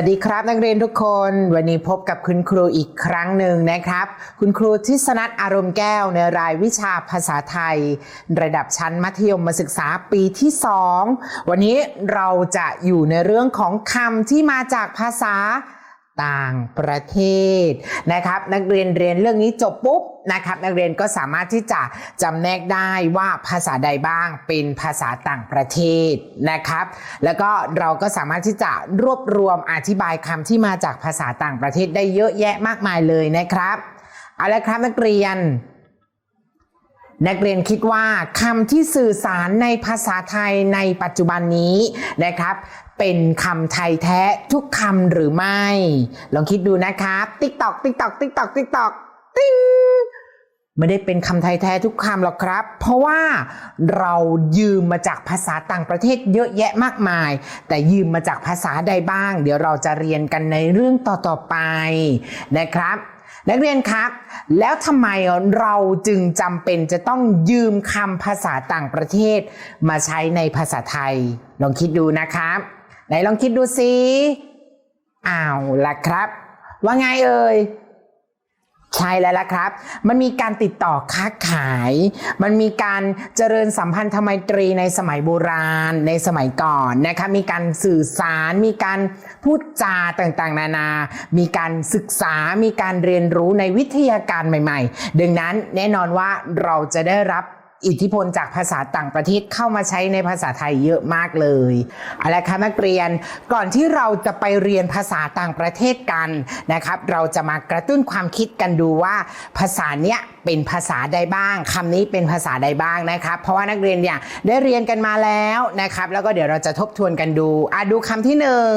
สวัสดีครับนักเรียนทุกคน วันนี้พบกับคุณครูอีกครั้งหนึ่งนะครับ คุณครูทิศนัทอารมณ์แก้วในรายวิชาภาษาไทย ระดับชั้นมัธยมศึกษาปีที่ 2 วันนี้เราจะอยู่ในเรื่องของคำที่มาจากภาษา ต่างประเทศนะครับ นักเรียนเรียนเรื่องนี้จบปุ๊บนะครับ นักเรียนก็สามารถที่จะจำแนกได้ว่าภาษาใดบ้างเป็นภาษาต่างประเทศนะครับ แล้วก็เราก็สามารถที่จะรวบรวมอธิบายคำที่มาจากภาษาต่างประเทศได้เยอะแยะมากมายเลยนะครับเอาละครับนักเรียน นักเรียนคิดว่าคำที่สื่อสารในภาษาไทยในปัจจุบันนี้นะครับ เป็นคำไทยแท้ทุกคำหรือไม่ ลองคิดดูนะครับ ติ๊กตอกติ๊กตอกติ๊กตอกติ๊กตอกติ๊งไม่ได้เป็นคำไทยแท้ทุกคำหรอกครับ เพราะว่าเรายืมมาจากภาษาต่างประเทศเยอะแยะมากมาย แต่ยืมมาจากภาษาใดบ้าง เดี๋ยวเราจะเรียนกันในเรื่องต่อๆไปนะครับ นักเรียนคะแล้วทำไมเราจึงจำเป็นจะต้องยืมคำภาษาต่างประเทศ มาใช้ในภาษาไทย ลองคิดดูนะครับ ไหนลองคิดดูสิอ้าวล่ะครับ ว่าไงเอ่ย ใช่แล้วล่ะครับ มันมีการติดต่อค้าขาย มันมีการเจริญสัมพันธไมตรีในสมัยโบราณ ในสมัยก่อนนะคะ มีการสื่อสาร มีการพูดจาต่างๆ นานา มีการศึกษา มีการเรียนรู้ในวิทยาการใหม่ ๆ ดังนั้นแน่นอนว่าเราจะได้รับ อิทธิพลจากภาษาต่างประเทศเข้ามาใช้ในภาษาไทยเยอะมากเลยเอาละคะนักเรียนก่อนที่เราจะไปเรียนภาษาต่างประเทศกันนะครับ เราจะมากระตุ้นความคิดกันดูว่า ภาษาเนี้ยเป็นภาษาใดบ้างคำนี้เป็นภาษาใดบ้างนะครับ เพราะว่านักเรียนเนี่ยได้เรียนกันมาแล้วนะครับ แล้วก็เดี๋ยวเราจะทบทวนกันดูอะดูคำที่หนึ่ง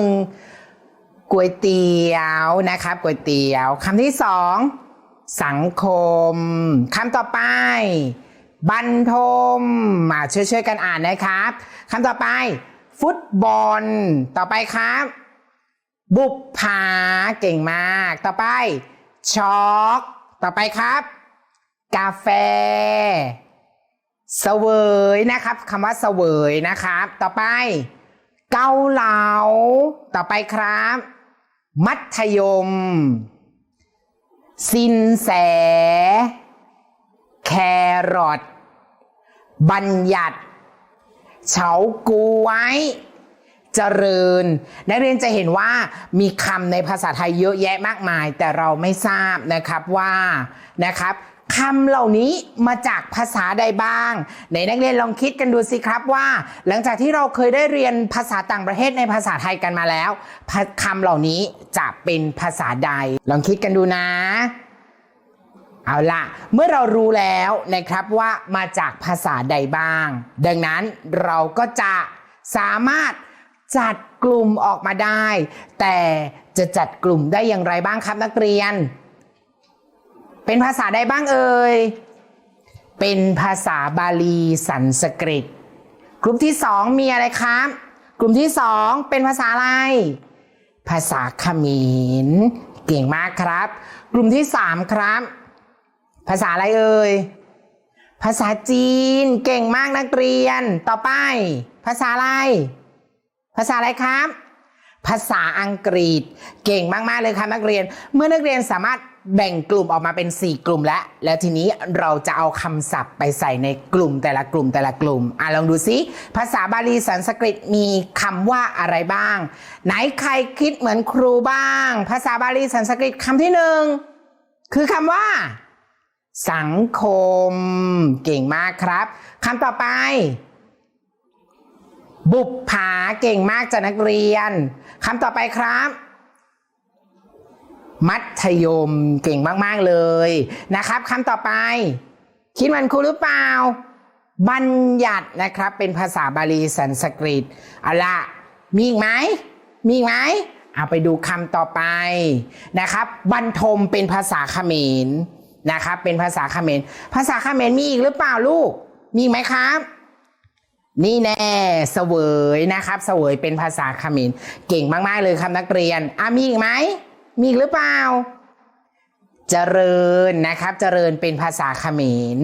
ก๋วยเตี๋ยวนะครับก๋วยเตี๋ยวคำที่สองสังคมคำต่อไป บันทมมาช่วยช่วยๆกันอ่านนะครับคำต่อไป ฟุตบอล ต่อไปครับ บุปผาเก่งมาก ต่อไปช็อก ต่อไปครับ กาแฟเสวยนะครับคำว่าเสวยนะครับ ต่อไป เกาเหลา ต่อไปครับ มัธยม สินแส แครอท บัญญัติเฉาก้วยเจริญ นักเรียนจะเห็นว่ามีคำในภาษาไทยเยอะแยะมากมาย แต่เราไม่ทราบนะครับว่านะครับคำเหล่านี้มาจากภาษาใดบ้างในนักเรียนลองคิดกันดูสิครับว่า หลังจากที่เราเคยได้เรียนภาษาต่างประเทศในภาษาไทยกันมาแล้วคำเหล่านี้จะเป็นภาษาใด ลองคิดกันดูนะ เอาละเมื่อเรารู้แล้วนะครับว่ามาจากภาษาใดบ้าง ดังนั้นเราก็จะสามารถจัดกลุ่มออกมาได้ แต่จะจัดกลุ่มได้อย่างไรบ้างครับนักเรียน เป็นภาษาใดบ้างเอ่ย เป็นภาษาบาลีสันสกฤต กลุ่มที่สองมีอะไรครับ กลุ่มที่สองเป็นภาษาอะไร ภาษาเขมร เก่งมากครับ กลุ่มที่สามครับ ภาษาอะไรเอ่ย ภาษาจีน เก่งมากนักเรียน ต่อไป ภาษาอะไร ภาษาอะไรครับ ภาษาอังกฤษ เก่งมากๆเลยครับนักเรียน เมื่อนักเรียนสามารถแบ่งกลุ่มออกมาเป็น 4 กลุ่มแล้ว แล้วทีนี้เราจะเอาคำศัพท์ไปใส่ในกลุ่มแต่ละกลุ่มแต่ละกลุ่ม อะลองดูซิภาษาบาลีสันสกฤตมีคำว่าอะไรบ้าง ไหนใครคิดเหมือนครูบ้าง ภาษาบาลีสันสกฤตคำที่หนึ่งคือคำว่า สังคม เก่งมากครับคำต่อไป บุปผาเก่งมากจ้ะนักเรียนคำต่อไปครับ มัธยมเก่งมาก ๆ เลยนะครับคำต่อไป คิดมันครูหรือเปล่า บัญญัตินะครับ เป็นภาษาบาลีสันสกฤตเอาละมีอีกไหมมีอีกไหมเอาไปดูคำต่อไปนะครับ บรรทมเป็นภาษาเขมร นะครับ เป็นภาษาเขมรภาษาเขมรมีอีกหรือเปล่าลูก มีอีกไหมครับ นี่แน่เสวยนะครับ เสวยเป็นภาษาเขมรเก่งมากๆเลยครับนักเรียนอะมีอีกไหมมีอีกหรือเปล่าเจริญนะครับ เจริญเป็นภาษาเขมร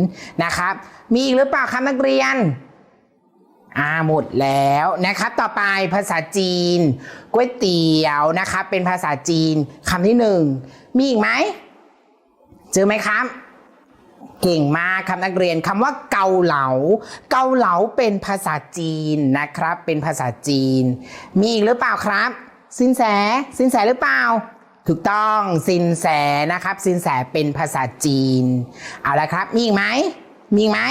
นะครับ มีอีกหรือเปล่าครับนักเรียนอ่าหมดแล้วนะครับ ต่อไปภาษาจีนก๋วยเตี๋ยวนะครับ เป็นภาษาจีนคำที่หนึ่งมีอีกไหม เจอไหมครับ เก่งมากครับนักเรียนคำว่าเกาเหลา เกาเหลาเป็นภาษาจีนนะครับ เป็นภาษาจีน มีอีกหรือเปล่าครับ สินแส สินแสหรือเปล่าถูกต้องสินแสนะครับ สินแสเป็นภาษาจีน เอาละครับ มีอีกไหมมีอีกไหม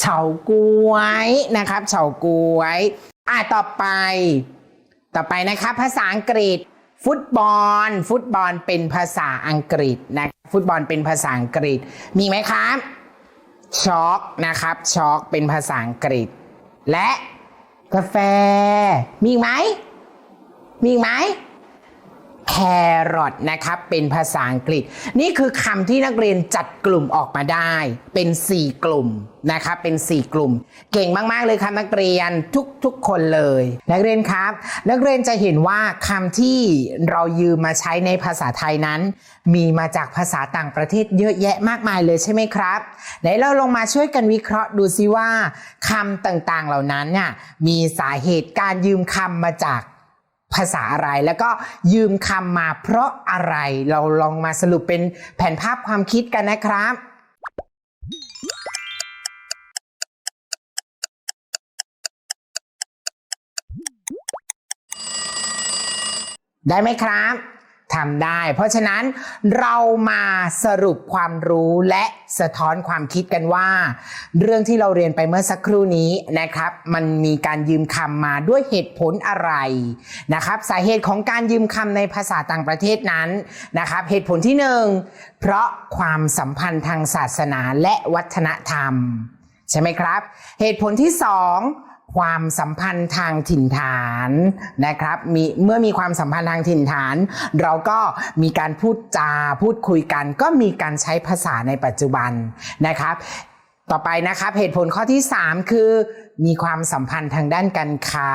เฉาก๊วยนะครับเฉาก๊วย อะต่อไป ต่อไปนะครับ ภาษาอังกฤษ ฟุตบอล ฟุตบอลเป็นภาษาอังกฤษนะฟุตบอลเป็นภาษาอังกฤษ มีไหมครับช็อกนะครับช็อกเป็นภาษาอังกฤษ และกาแฟ มีอีกไหมมีอีกไหม แครอทนะครับเป็นภาษาอังกฤษ นี่คือคำที่นักเรียนจัดกลุ่มออกมาได้ เป็น 4 กลุ่มนะครับเป็น 4 กลุ่ม เก่งมาก ๆ เลยครับนักเรียนทุกๆคนเลย นักเรียนครับ นักเรียนจะเห็นว่าคำที่เรายืมมาใช้ในภาษาไทยนั้น มีมาจากภาษาต่างประเทศเยอะแยะมากมายเลยใช่ไหมครับไหนเราลงมาช่วยกันวิเคราะห์ดูซิว่าคำต่างๆเหล่านั้นเนี่ยมีสาเหตุการยืมคำมาจาก ภาษาอะไร แล้วก็ยืมคำมาเพราะอะไร เราลองมาสรุปเป็นแผนภาพความคิดกันนะครับได้ไหมครับ ทำได้ เพราะฉะนั้นเรามาสรุปความรู้และสะท้อนความคิดกันว่า เรื่องที่เราเรียนไปเมื่อสักครู่นี้นะครับ มันมีการยืมคำมาด้วยเหตุผลอะไรนะครับ สาเหตุของการยืมคำในภาษาต่างประเทศนั้นนะครับ เหตุผลที่หนึ่งเพราะความสัมพันธ์ทางศาสนาและวัฒนธรรม ใช่ไหมครับ เหตุผลที่สอง ความสัมพันธ์ทางถิ่นฐานนะครับมีเมื่อมีความสัมพันธ์ทางถิ่นฐาน เราก็มีการพูดจาพูดคุยกัน ก็มีการใช้ภาษาในปัจจุบันนะครับ ต่อไปนะครับเหตุผลข้อที่ 3 คือ มีความสัมพันธ์ทางด้านการค้า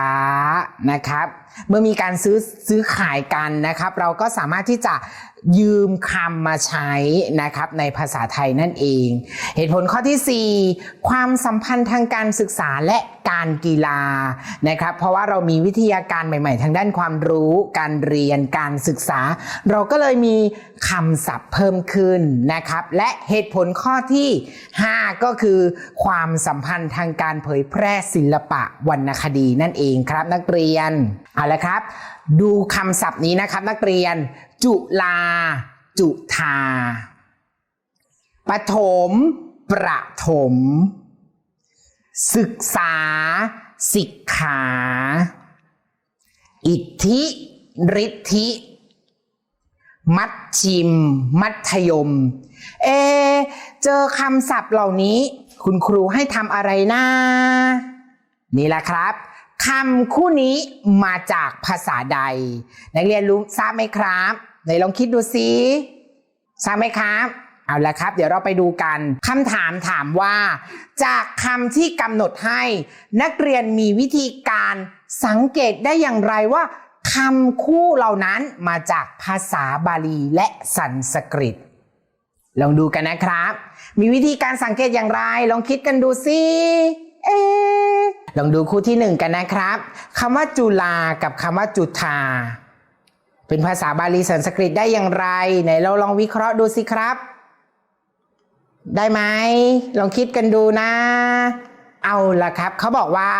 นะครับ เมื่อมีการซื้อซื้อขายกันนะครับ เราก็สามารถที่จะ ยืมคำมาใช้นะครับในภาษาไทยนั่นเอง เหตุผลข้อที่ 4 ความสัมพันธ์ทางการศึกษาและการกีฬานะครับเพราะว่าเรามีวิทยาการใหม่ ๆ ทางด้านความรู้ การเรียนการศึกษา เราก็เลยมีคำศัพท์เพิ่มขึ้นนะครับและเหตุผลข้อที่ 5 ก็คือ ความสัมพันธ์ทางการเผยแพร่ศิลปะวรรณคดีนั่นเองครับนักเรียนเอาละครับ ดูคำศัพท์นี้นะครับนักเรียน จุลา จุธาปฐม ประถม ศึกษาสิกขา อิทธิ ฤทธิ มัดชิม มัธยม เอ เจอคำศัพท์เหล่านี้ คุณครูให้ทำอะไรนะ นี่แหละครับคำคู่นี้มาจากภาษาใด นักเรียนรู้ทราบไหมครับ ไหนลองคิดดูสิทราบไหมครับเอาละครับ เดี๋ยวเราไปดูกันคำถามถามว่า จากคำที่กำหนดให้ นักเรียนมีวิธีการสังเกตได้อย่างไรว่าคำคู่เหล่านั้นมาจากภาษาบาลีและสันสกฤต ลองดูกันนะครับ มีวิธีการสังเกตอย่างไร ลองคิดกันดูสิเอะลองดูคู่ที่หนึ่งกันนะครับคำว่าจุลากับคำว่าจุธา เป็นภาษาบาลีสันสกฤตได้อย่างไร ไหนเราลองวิเคราะห์ดูสิครับ ได้ไหมลองคิดกันดูนะ เอาละครับเขาบอกว่า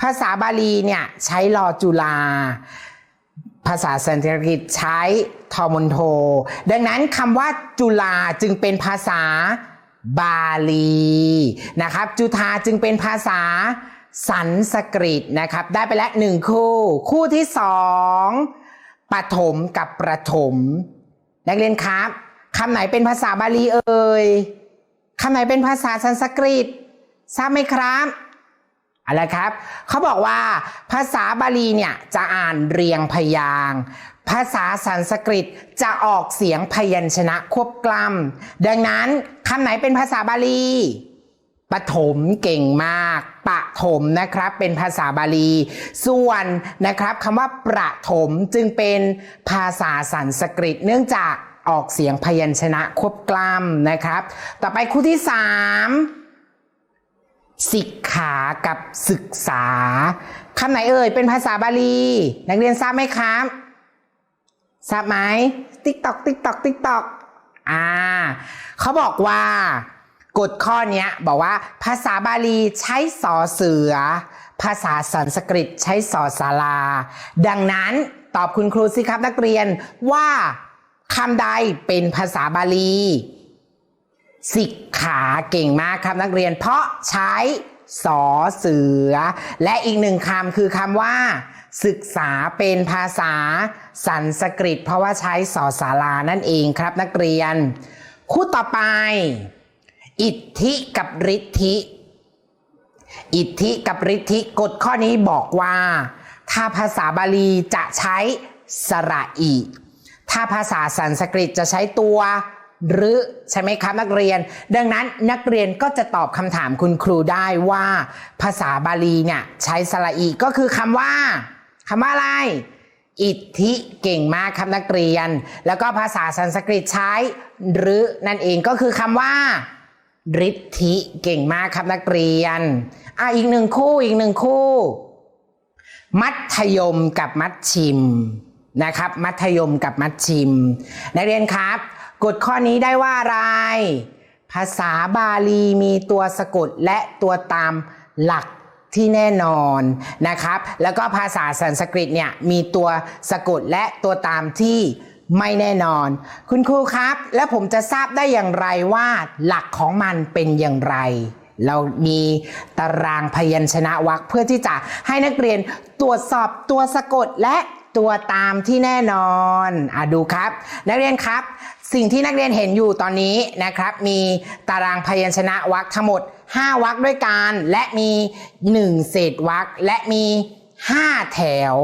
ภาษาบาลีเนี่ยใช้รอจุลาภาษาสันสกฤตใช้ทอมนโท ดังนั้นคำว่าจุลาจึงเป็นภาษาบาลีนะครับ จุธาจึงเป็นภาษาสันสกฤตนะครับ ได้ไปแล้วหนึ่งคู่ คู่ที่สอง ปฐมกับประถม นักเรียนครับคำไหนเป็นภาษาบาลีเอ่ยคำไหนเป็นภาษาสันสกฤตทราบไหมครับอะไรครับเขาบอกว่าภาษาบาลีเนี่ยจะอ่านเรียงพยางภาษาสันสกฤตจะออกเสียงพยัญชนะควบกล้ำดังนั้นคำไหนเป็นภาษาบาลี ปฐมเก่งมากปะถมนะครับเป็นภาษาบาลี ส่วนนะครับคำว่าประถมจึงเป็นภาษาสันสกฤต เนื่องจากออกเสียงพยัญชนะควบกล้ำนะครับ ต่อไปคู่ที่สามสิกขากับศึกษาคำไหนเอ่ยเป็นภาษาบาลี นักเรียนทราบไหมครับทราบไหมติ๊กตอกติ๊กตอกติ๊กตอกอ่าเขาบอกว่า กฎข้อนี้บอกว่า ภาษาบาลีใช้สอเสือ ภาษาสันสกฤตใช้สอสาราดังนั้นตอบคุณครูสิครับนักเรียนว่าคำใดเป็นภาษาบาลีสิกขาเก่งมากครับนักเรียน เพราะใช้สอเสือ และอีกหนึ่งคำคือคำว่า ศึกษาเป็นภาษาสันสกฤต เพราะว่าใช้สอสารานั่นเองครับนักเรียน คู่ต่อไป อิทธิกับฤทธิอิทธิกับฤทธิกฎข้อนี้บอกว่า ถ้าภาษาบาลีจะใช้สระอีถ้าภาษาสันสกฤตจะใช้ตัวหรือใช่ไหมครับนักเรียน ดังนั้นนักเรียนก็จะตอบคำถามคุณครูได้ว่า ภาษาบาลีเนี่ยใช้สระอีก็คือคำว่าคำว่าอะไร อิทธิเก่งมากครับนักเรียน แล้วก็ภาษาสันสกฤตใช้หรือนั่นเองก็คือคำว่า ฤทธิเก่งมากครับนักเรียน อะอีกหนึ่งคู่อีกหนึ่งคู่ มัธยมกับมัดชิมนะครับ มัธยมกับมัดชิม นักเรียนครับกฎข้อนี้ได้ว่าอะไร ภาษาบาลีมีตัวสะกดและตัวตามหลักที่แน่นอนนะครับ แล้วก็ภาษาสันสกฤตเนี่ยมีตัวสะกดและตัวตามที่ ไม่แน่นอน คุณครูครับ แล้วผมจะทราบได้อย่างไรว่าหลักของมันเป็นอย่างไร เรามีตารางพยัญชนะวรรคเพื่อที่จะให้นักเรียนตรวจสอบตัวสะกดและตัวตามที่แน่นอนอะดูครับ นักเรียนครับ สิ่งที่นักเรียนเห็นอยู่ตอนนี้นะครับ มีตารางพยัญชนะวรรคทั้งหมด 5วรรคด้วยกันและมี 1 เศษวรรคและมี 5 แถว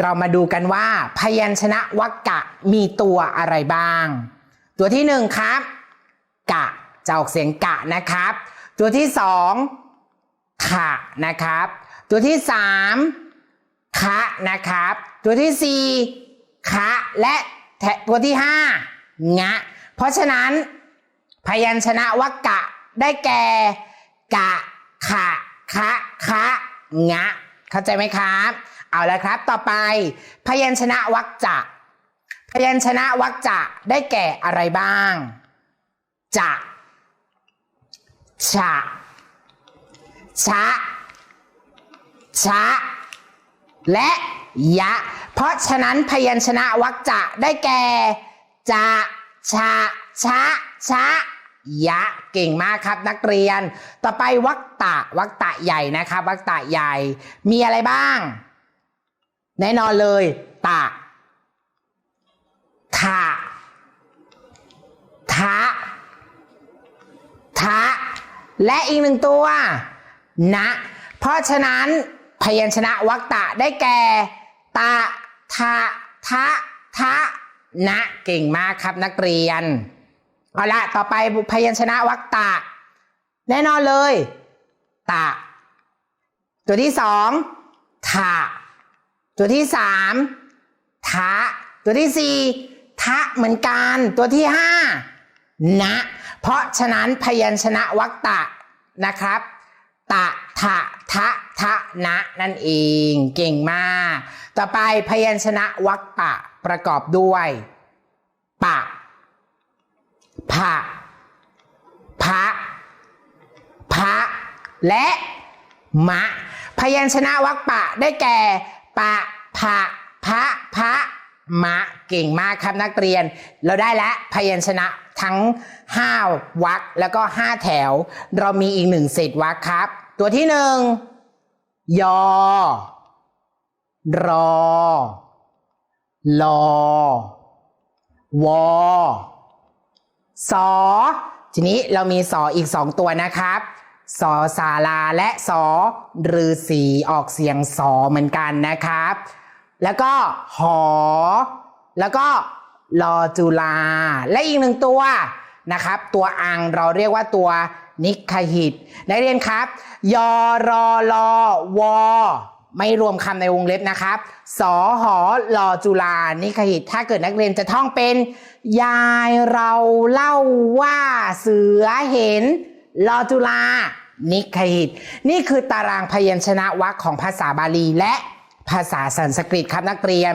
เรามาดูกันว่า พยัญชนะวรรคกะมีตัวอะไรบ้าง ตัวที่หนึ่งครับ กะจะออกเสียงกะนะครับ ตัวที่สองขะนะครับ ตัวที่สามคะนะครับ ตัวที่สี่คะและตัวที่ห้างะ เพราะฉะนั้นพยัญชนะวรรคกะได้แก่ กะ ขะ คะ คะ งะ เข้าใจไหมครับ เอาละครับ ต่อไป พยัญชนะวรรคจะพยัญชนะวรรคจะได้แก่อะไรบ้าง จะ ฉะ ชะ ชะ และยะ เพราะฉะนั้นพยัญชนะวรรคจะได้แก่ จะ ชะ ชะ ชะ ยะเก่งมากครับนักเรียน ต่อไปวรรคตะวรรคตะใหญ่นะครับวรรคตะใหญ่ มีอะไรบ้าง แน่นอนเลย ตะทะทะทะและอีกหนึ่งตัว นะ เพราะฉะนั้นพยัญชนะวรรคตะได้แก่ ตะทะทะทะนะ เก่งมากครับนักเรียน เอาละต่อไปพยัญชนะวรรคตะ แน่นอนเลย ตะ ตัวที่สองทะตัวที่สามทะตัวที่สี่ทะเหมือนกัน ตัวที่ห้านะ เพราะฉะนั้นพยัญชนะวรรคตะนะครับตะทะทะทะนะนั่นเองเก่งมาก ต่อไปพยัญชนะวรรคตะประกอบด้วย ปะ ผะพะพะและมะ พยัญชนะวรรคปะได้แก่ ปะผะพะพะมะเก่งมากครับนักเรียน เราได้แล้วพยัญชนะทั้ง 5วรรคแล้วก็ 5 แถว เรามีอีกหนึ่งเศษวรรคครับ ตัวที่หนึ่งยอ รอ ลอ วอ สอ ทีนี้เรามีสออีกสองตัวนะครับสอสาราและสอรือสีออกเสียงสอเหมือนกันนะครับ แล้วก็หอ แล้วก็ลอจุลา และอีกหนึ่งตัวนะครับ ตัวอังเราเรียกว่าตัวนิคหิตนักเรียนครับ ยอรอลอวอ ไม่รวมคำในวงเล็บนะครับ สอหอลอจุลานิคหิต ถ้าเกิดนักเรียนจะท่องเป็น ยายเราเล่าว่าเสือเห็นลอจุลานิคหิต นี่คือตารางพยัญชนะวรรคของภาษาบาลีและภาษาสันสกฤตครับนักเรียน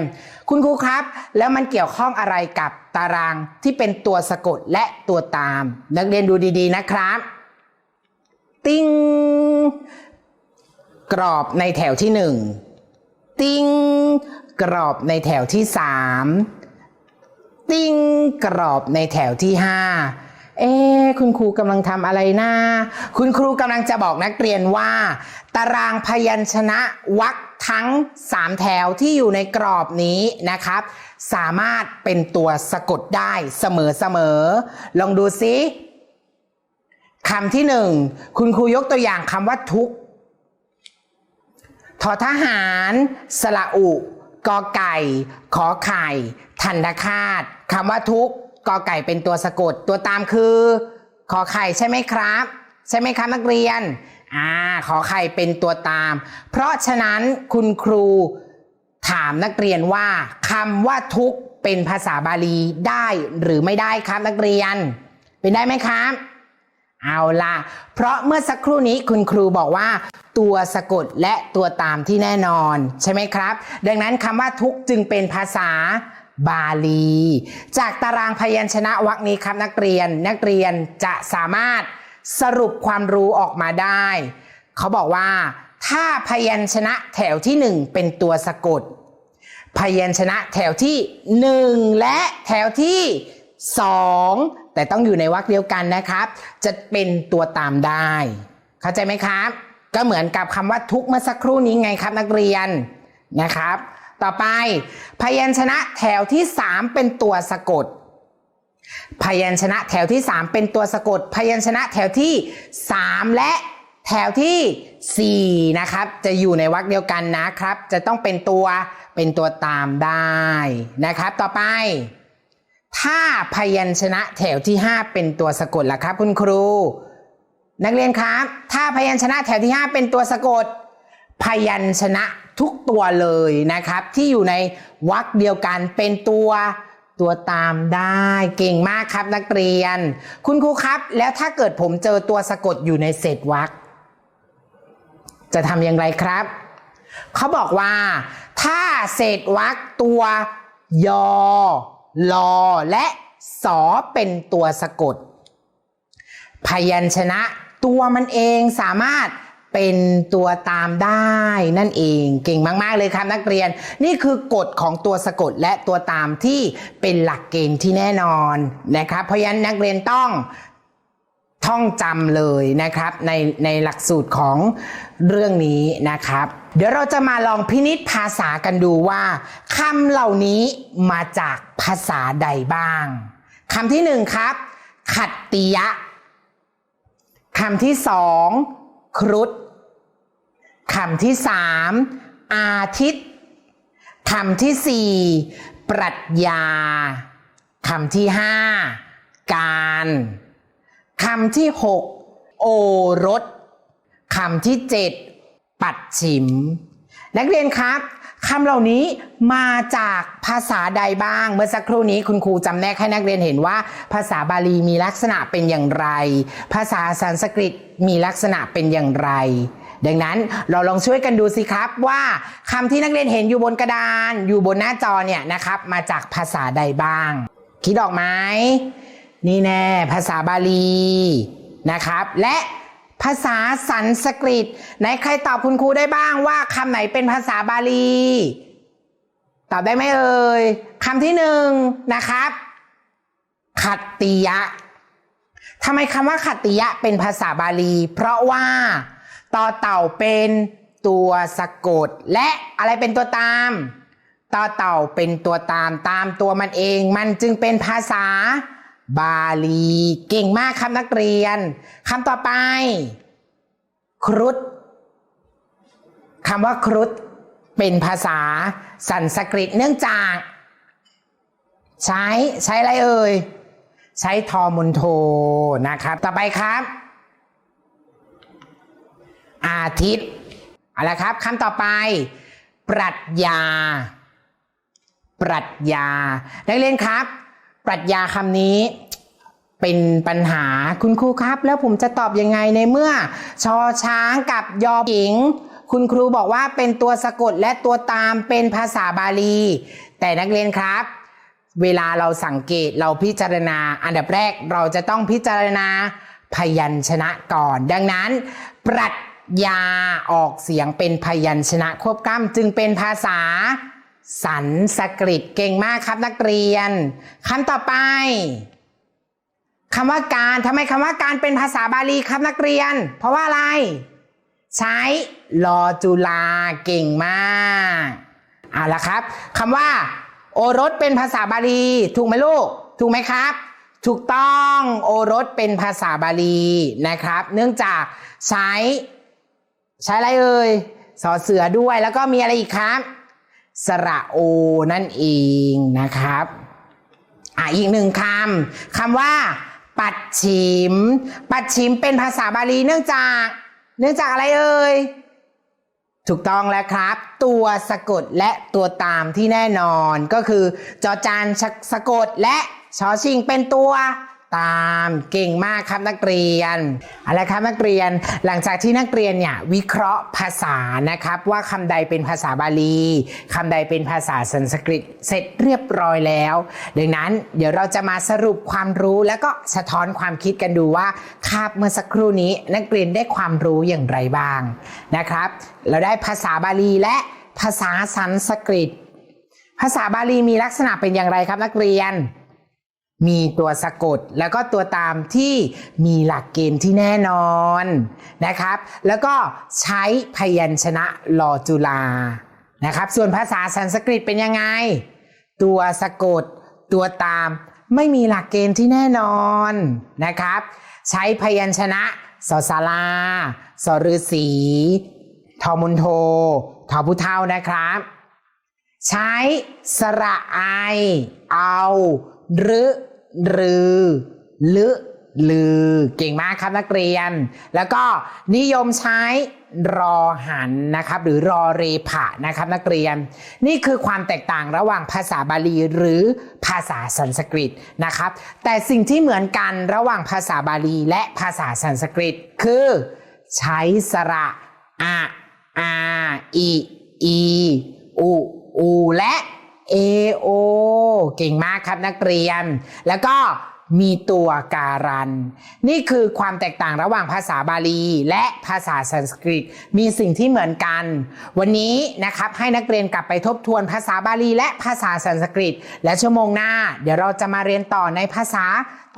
คุณครูครับ แล้วมันเกี่ยวข้องอะไรกับตารางที่เป็นตัวสะกดและตัวตาม นักเรียนดูดีๆนะครับ ติ้ง กรอบในแถวที่หนึ่งติ้งกรอบในแถวที่สามติ้งกรอบในแถวที่ห้าเอ๊คุณครูกำลังทำอะไรนะ คุณครูกำลังจะบอกนักเรียนว่า ตารางพยัญชนะวรรคทั้ง 3 แถวที่อยู่ในกรอบนี้นะครับ สามารถเป็นตัวสะกดได้เสมอๆลองดูซิคำที่หนึ่งคุณครูยกตัวอย่างคำว่าทุกข ทอทหารสระอุ กอไก่ ขอไข่ ทันตคาตคำว่าทุกกอไก่เป็นตัวสะกด ตัวตามคือ ขอไข่ใช่ไหมครับ ใช่ไหมครับนักเรียน อ่า ขอไข่เป็นตัวตาม เพราะฉะนั้นคุณครูถามนักเรียนว่าคำว่าทุกเป็นภาษาบาลีได้หรือไม่ได้ครับนักเรียน เป็นได้ไหมครับ เอาล่ะเพราะเมื่อสักครู่นี้คุณครูบอกว่า ตัวสะกดและตัวตามที่แน่นอน ใช่ไหมครับ ดังนั้นคำว่าทุกจึงเป็นภาษาบาลี จากตารางพยัญชนะวรรคนี้ครับนักเรียนนักเรียนจะสามารถสรุปความรู้ออกมาได้ เขาบอกว่า ถ้าพยัญชนะแถวที่หนึ่งเป็นตัวสะกด พยัญชนะแถวที่หนึ่งและแถวที่สอง แต่ต้องอยู่ในวรรคเดียวกันนะครับ จะเป็นตัวตามได้ เข้าใจไหมครับ ก็เหมือนกับคำว่าทุกเมื่อสักครู่นี้ไงครับ นักเรียนนะครับ ต่อไป พยัญชนะแถวที่สามเป็นตัวสะกด พยัญชนะแถวที่ 3 เป็นตัวสะกด พยัญชนะแถวที่ 3 และแถวที่ 4 นะครับ จะอยู่ในวรรคเดียวกันนะครับ จะต้องเป็นตัวเป็นตัวตามได้นะครับ ต่อไป ถ้าพยัญชนะแถวที่ 5 เป็นตัวสะกดล่ะครับ คุณครู นักเรียนครับ ถ้าพยัญชนะแถวที่ 5 เป็นตัวสะกด พยัญชนะทุกตัวเลยนะครับ ที่อยู่ในวรรคเดียวกันเป็นตัวตัวตามได้เก่งมากครับนักเรียน คุณครูครับ แล้วถ้าเกิดผมเจอตัวสะกดอยู่ในเศษวรรคจะทำอย่างไรครับ เขาบอกว่า ถ้าเศษวรรคตัวยอ ลอและสอเป็นตัวสะกด พยัญชนะตัวมันเองสามารถเป็นตัวตามได้นั่นเองเก่งมาก ๆ เลยครับนักเรียน นี่คือกฎของตัวสะกดและตัวตามที่เป็นหลักเกณฑ์ที่แน่นอนนะครับ เพราะฉะนั้นนักเรียนต้องท่องจำเลยนะครับในในหลักสูตรของเรื่องนี้นะครับ เดี๋ยวเราจะมาลองพินิษภาษากันดูว่าคำเหล่านี้มาจากภาษาใดบ้างคำที่หนึ่งครับ ขัตติยะคำที่สองครุฑคำที่สามอาทิตย์คำที่สี่ปรัชญาคำที่ห้าการคำที่หกโอรสคำที่เจ็ด ปัดฉิม นักเรียนครับคำเหล่านี้มาจากภาษาใดบ้าง เมื่อสักครู่นี้คุณครูจำแนกให้นักเรียนเห็นว่า ภาษาบาลีมีลักษณะเป็นอย่างไร ภาษาสันสกฤตมีลักษณะเป็นอย่างไร ดังนั้นเราลองช่วยกันดูสิครับว่าคำที่นักเรียนเห็นอยู่บนกระดาน อยู่บนหน้าจอเนี่ยนะครับ มาจากภาษาใดบ้าง คิดออกไหมนี่แน่ภาษาบาลีนะครับ และ ภาษาสันสกฤตไหนใครตอบคุณครูได้บ้างว่าคำไหนเป็นภาษาบาลี ตอบได้ไหมเอ่ยคำที่หนึ่งนะครับ ขัตติยะทำไมคำว่าขัตติยะเป็นภาษาบาลี เพราะว่าต่อเต่าเป็นตัวสะกด และอะไรเป็นตัวตามต่อเต่าเป็นตัวตามตามตัวมันเอง มันจึงเป็นภาษา บาลี เก่งมากครับนักเรียนคำต่อไป ครุฑคำว่าครุฑเป็นภาษาสันสกฤตเนื่องจาก ใช้ใช้อะไรเอ่ย ใช้ทอมุนโทนะครับ ต่อไปครับ อาทิตย์เอาละครับคำต่อไป ปรัชญา ปรัชญานักเรียนครับ ปรัชญาคำนี้เป็นปัญหาคุณครูครับ แล้วผมจะตอบยังไงในเมื่อ ชอช้างกับยอหญิง คุณครูบอกว่าเป็นตัวสะกดและตัวตามเป็นภาษาบาลี แต่นักเรียนครับ เวลาเราสังเกตเราพิจารณา อันดับแรกเราจะต้องพิจารณาพยัญชนะก่อน ดังนั้น ปรัชญาออกเสียงเป็นพยัญชนะควบกล้ำจึงเป็นภาษา สันสกฤตเก่งมากครับนักเรียนคำต่อไปคำว่าการทำไมคำว่าการเป็นภาษาบาลีครับนักเรียน เพราะว่าอะไร ใช้รอจุลาเก่งมากเอาละครับคำว่า โอรสเป็นภาษาบาลี ถูกไหมลูก ถูกไหมครับ ถูกต้องโอรสเป็นภาษาบาลีนะครับ เนื่องจากใช้ ใช้อะไรเอ่ยสอเสือด้วยแล้วก็มีอะไรอีกครับ สระโอนั่นเองนะครับอะอีกหนึ่งคำคำว่า ปัดฉิม ปัดฉิมเป็นภาษาบาลีเนื่องจาก เนื่องจากอะไรเอ่ยถูกต้องแล้วครับ ตัวสะกดและตัวตามที่แน่นอนก็คือ จอจานสะสะกดและชอชิงเป็นตัว ตามเก่งมากครับนักเรียนอาละครับนักเรียนหลังจากที่นักเรียนเนี่ยวิเคราะห์ภาษานะครับ ว่าคำใดเป็นภาษาบาลีคำใดเป็นภาษาสันสกฤตเสร็จเรียบร้อยแล้ว ดังนั้นเดี๋ยวเราจะมาสรุปความรู้แล้วก็สะท้อนความคิดกันดูว่าคาบเมื่อสักครู่นี้นักเรียนได้ความรู้อย่างไรบ้างนะครับ เราได้ภาษาบาลีและภาษาสันสกฤต ภาษาบาลีมีลักษณะเป็นอย่างไรครับนักเรียน มีตัวสะกดแล้วก็ตัวตามที่มีหลักเกณฑ์ที่แน่นอนนะครับ แล้วก็ใช้พยัญชนะลอจุลานะครับ ส่วนภาษาสันสกฤตเป็นยังไง ตัวสะกดตัวตามไม่มีหลักเกณฑ์ที่แน่นอนนะครับ ใช้พยัญชนะสอสาราสอฤษีทอมุนโททอผู้เท่านะครับ ใช้สระไอ เอาหรือ รือหรือลือ เก่งมากครับนักเรียน แล้วก็นิยมใช้รอหันนะครับ หรือรอเรผะนะครับนักเรียน นี่คือความแตกต่างระหว่างภาษาบาลีหรือภาษาสันสกฤตนะครับ แต่สิ่งที่เหมือนกันระหว่างภาษาบาลีและภาษาสันสกฤต คือ ใช้สระอะอาอีอีอุอูและ เอโอเก่งมากครับนักเรียน แล้วก็มีตัวการัน นี่คือความแตกต่างระหว่างภาษาบาลี และภาษาสันสกฤต มีสิ่งที่เหมือนกัน วันนี้นะครับให้นักเรียนกลับไปทบทวนภาษาบาลี และภาษาสันสกฤต และชั่วโมงหน้า เดี๋ยวเราจะมาเรียนต่อในภาษา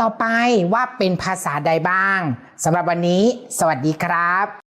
ต่อไปว่าเป็นภาษาใดบ้างสำหรับวันนี้ สวัสดีครับ